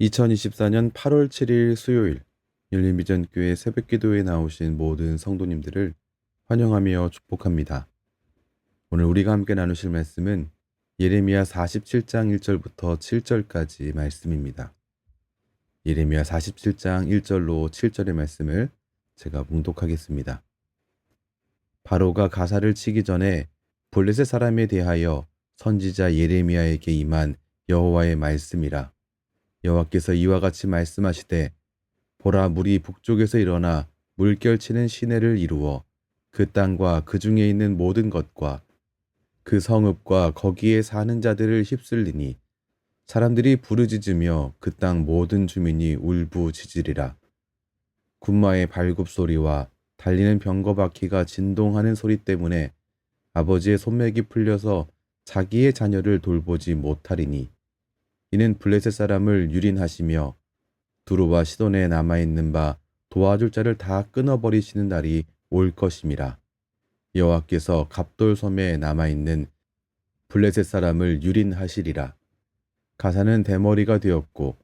2024년 8월 7일 수요일 열린비전교회 새벽기도에 나오신 모든 성도님들을 환영하며 축복합니다. 오늘 우리가 함께 나누실 말씀은 예레미야 47장 1절부터 7절까지 말씀입니다. 예레미야 47장 1절로 7절의 말씀을 제가 봉독하겠습니다. 바로가 가사를 치기 전에 블레셋 사람에 대하여 선지자 예레미야에게 임한 여호와의 말씀이라 여호와께서 이와 같이 말씀하시되 보라 물이 북쪽에서 일어나 물결치는 시내를 이루어 그 땅과 그 중에 있는 모든 것과 그 성읍과 거기에 사는 자들을 휩쓸리니 사람들이 부르짖으며 그 땅 모든 주민이 울부짖으리라. 군마의 발굽 소리와 달리는 병거 바퀴가 진동하는 소리 때문에 아버지의 손맥이 풀려서 자기의 자녀를 돌보지 못하리니 이는 블레셋 사람을 유린하시며 두루와 시돈에 남아있는 바 도와줄 자를 다 끊어버리시는 날이 올 것임이라. 여호와께서 갑돌 섬에 남아있는 블레셋 사람을 유린하시리라. 가사는 대머리가 되었고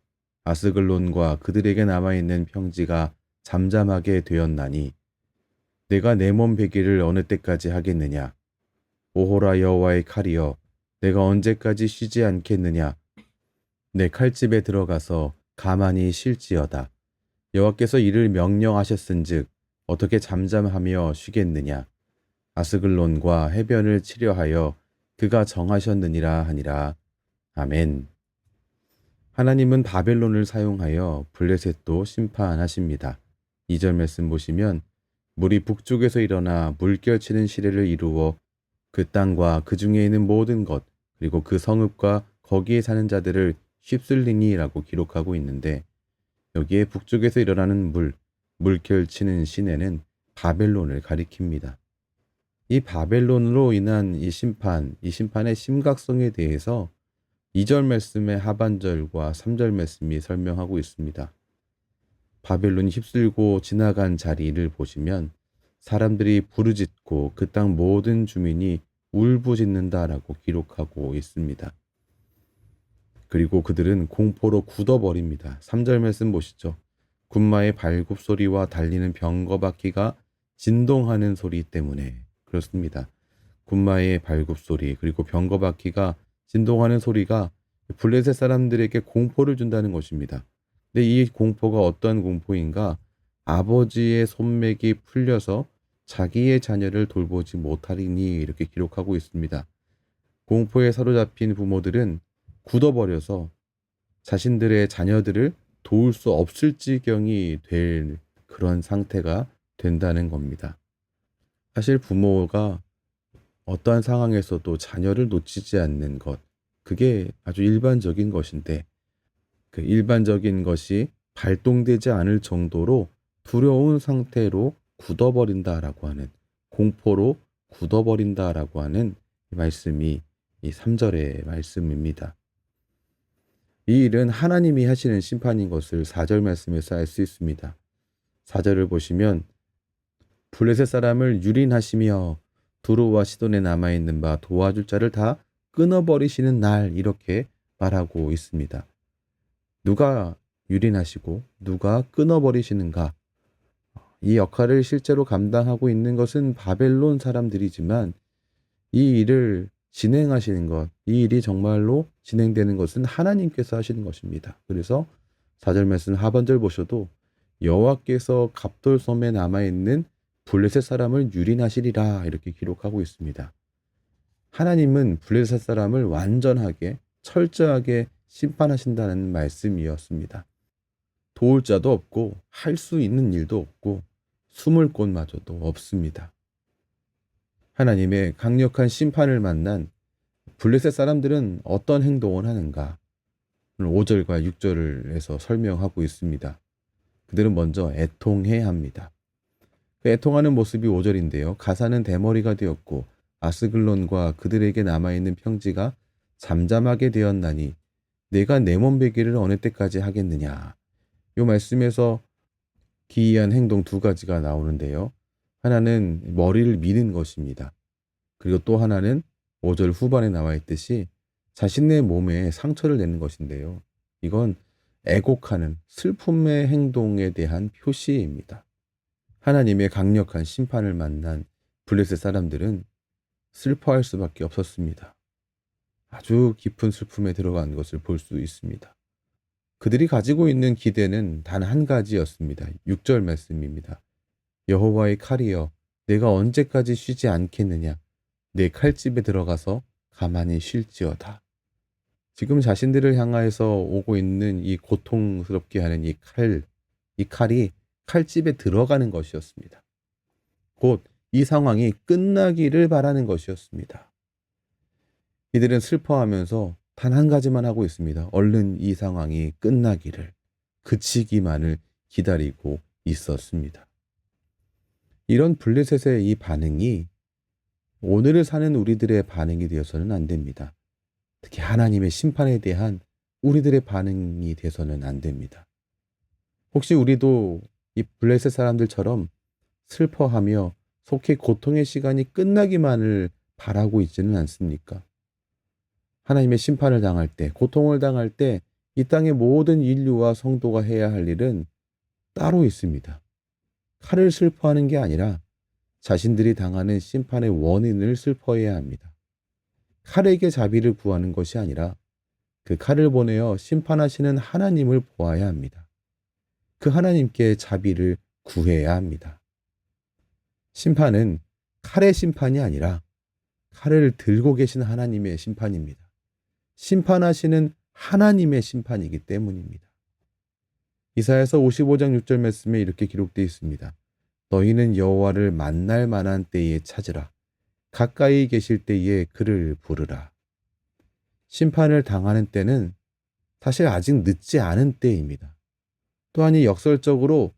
아스글론과 그들에게 남아있는 평지가 잠잠하게 되었나니 내가 내 몸 베기를 어느 때까지 하겠느냐 오호라 여호와의 칼이여 내가 언제까지 쉬지 않겠느냐 내 칼집에 들어가서 가만히 쉴지어다. 여호와께서 이를 명령하셨은즉 어떻게 잠잠하며 쉬겠느냐. 아스글론과 해변을 치려하여 그가 정하셨느니라 하니라. 아멘. 하나님은 바벨론을 사용하여 블레셋도 심판하십니다. 2절 말씀 보시면 물이 북쪽에서 일어나 물결치는 시래를 이루어 그 땅과 그 중에 있는 모든 것 그리고 그 성읍과 거기에 사는 자들을 휩쓸리니라고 기록하고 있는데 여기에 북쪽에서 일어나는 물, 물결치는 시내는 바벨론을 가리킵니다. 이 바벨론으로 인한 이 심판, 이 심판의 심각성에 대해서 2절 말씀의 하반절과 3절 말씀이 설명하고 있습니다. 바벨론이 휩쓸고 지나간 자리를 보시면 사람들이 부르짖고 그 땅 모든 주민이 울부짖는다라고 기록하고 있습니다. 그리고 그들은 공포로 굳어버립니다. 3절 말씀 보시죠. 군마의 발굽 소리와 달리는 병거 바퀴가 진동하는 소리 때문에 그렇습니다. 군마의 발굽 소리 그리고 병거 바퀴가 진동하는 소리가 블레셋 사람들에게 공포를 준다는 것입니다. 근데 이 공포가 어떤 공포인가? 아버지의 손맥이 풀려서 자기의 자녀를 돌보지 못하리니 이렇게 기록하고 있습니다. 공포에 사로잡힌 부모들은 굳어버려서 자신들의 자녀들을 도울 수 없을 지경이 될 그런 상태가 된다는 겁니다. 사실 부모가 어떠한 상황에서도 자녀를 놓치지 않는 것, 그게 아주 일반적인 것인데, 그 일반적인 것이 발동되지 않을 정도로 두려운 상태로 굳어버린다라고 하는, 공포로 굳어버린다라고 하는 말씀이 이 3절의 말씀입니다. 이 일은 하나님이 하시는 심판인 것을 4절 말씀에서 알 수 있습니다. 4절을 보시면 블레셋 사람을 유린하시며 두루와 시돈에 남아있는 바 도와줄 자를 다 끊어버리시는 날 이렇게 말하고 있습니다. 누가 유린하시고 누가 끊어버리시는가? 이 역할을 실제로 감당하고 있는 것은 바벨론 사람들이지만 이 일을 진행하시는 것, 이 일이 정말로 진행되는 것은 하나님께서 하시는 것입니다. 그래서 4절 말씀 하반절 보셔도 여호와께서 갑돌섬에 남아 있는 블레셋 사람을 유린하시리라 이렇게 기록하고 있습니다. 하나님은 블레셋 사람을 완전하게 철저하게 심판하신다는 말씀이었습니다. 도울 자도 없고 할 수 있는 일도 없고 숨을 곳마저도 없습니다. 하나님의 강력한 심판을 만난 블레셋 사람들은 어떤 행동을 하는가? 오늘 5절과 6절에서 설명하고 있습니다. 그들은 먼저 애통해 합니다. 그 애통하는 모습이 5절인데요. 가사는 대머리가 되었고 아스글론과 그들에게 남아있는 평지가 잠잠하게 되었나니 내가 내 몸 베기를 어느 때까지 하겠느냐. 이 말씀에서 기이한 행동 두 가지가 나오는데요. 하나는 머리를 미는 것입니다. 그리고 또 하나는 5절 후반에 나와 있듯이 자신의 몸에 상처를 내는 것인데요. 이건 애곡하는 슬픔의 행동에 대한 표시입니다. 하나님의 강력한 심판을 만난 블레셋 사람들은 슬퍼할 수밖에 없었습니다. 아주 깊은 슬픔에 들어간 것을 볼 수 있습니다. 그들이 가지고 있는 기대는 단 한 가지였습니다. 6절 말씀입니다. 여호와의 칼이여 내가 언제까지 쉬지 않겠느냐 내 칼집에 들어가서 가만히 쉴지어다. 지금 자신들을 향하여서 오고 있는 이 고통스럽게 하는 이 칼, 이 칼이 칼집에 들어가는 것이었습니다. 곧 이 상황이 끝나기를 바라는 것이었습니다. 이들은 슬퍼하면서 단 한 가지만 하고 있습니다. 얼른 이 상황이 끝나기를, 그치기만을 기다리고 있었습니다. 이런 블레셋의 이 반응이 오늘을 사는 우리들의 반응이 되어서는 안 됩니다. 특히 하나님의 심판에 대한 우리들의 반응이 돼서는 안 됩니다. 혹시 우리도 이 블레셋 사람들처럼 슬퍼하며 속히 고통의 시간이 끝나기만을 바라고 있지는 않습니까? 하나님의 심판을 당할 때, 고통을 당할 때 이 땅의 모든 인류와 성도가 해야 할 일은 따로 있습니다. 칼을 슬퍼하는 게 아니라 자신들이 당하는 심판의 원인을 슬퍼해야 합니다. 칼에게 자비를 구하는 것이 아니라 그 칼을 보내어 심판하시는 하나님을 보아야 합니다. 그 하나님께 자비를 구해야 합니다. 심판은 칼의 심판이 아니라 칼을 들고 계신 하나님의 심판입니다. 심판하시는 하나님의 심판이기 때문입니다. 이사야서 55장 6절 말씀에 이렇게 기록되어 있습니다. 너희는 여호와를 만날 만한 때에 찾으라. 가까이 계실 때에 그를 부르라. 심판을 당하는 때는 사실 아직 늦지 않은 때입니다. 또한 이 역설적으로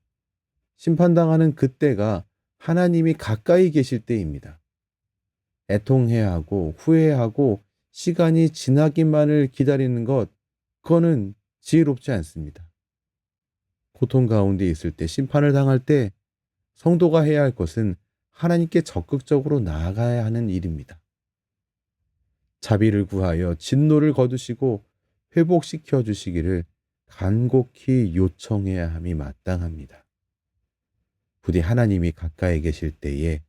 심판당하는 그때가 하나님이 가까이 계실 때입니다. 애통해야 하고 후회하고 시간이 지나기만을 기다리는 것, 그거는 지혜롭지 않습니다. 고통 가운데 있을 때, 심판을 당할 때, 성도가 해야 할 것은 하나님께 적극적으로 나아가야 하는 일입니다. 자비를 구하여 진노를 거두시고 회복시켜 주시기를 간곡히 요청해야 함이 마땅합니다. 부디 하나님이 가까이 계실 때에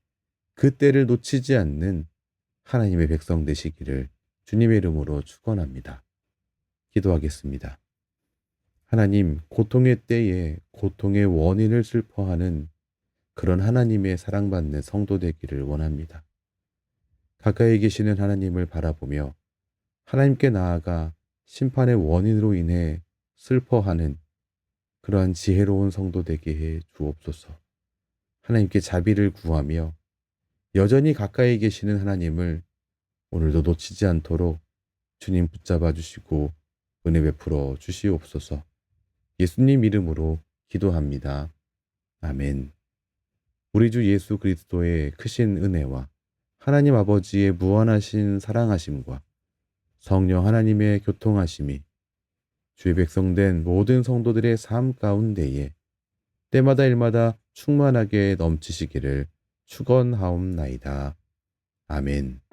그 때를 놓치지 않는 하나님의 백성 되시기를 주님의 이름으로 축원합니다. 기도하겠습니다. 하나님, 고통의 때에 고통의 원인을 슬퍼하는 그런 하나님의 사랑받는 성도 되기를 원합니다. 가까이 계시는 하나님을 바라보며 하나님께 나아가 심판의 원인으로 인해 슬퍼하는 그러한 지혜로운 성도 되게 해 주옵소서. 하나님께 자비를 구하며 여전히 가까이 계시는 하나님을 오늘도 놓치지 않도록 주님 붙잡아 주시고 은혜 베풀어 주시옵소서. 예수님 이름으로 기도합니다. 아멘. 우리 주 예수 그리스도의 크신 은혜와 하나님 아버지의 무한하신 사랑하심과 성령 하나님의 교통하심이 주의 백성된 모든 성도들의 삶 가운데에 때마다 일마다 충만하게 넘치시기를 축원하옵나이다. 아멘.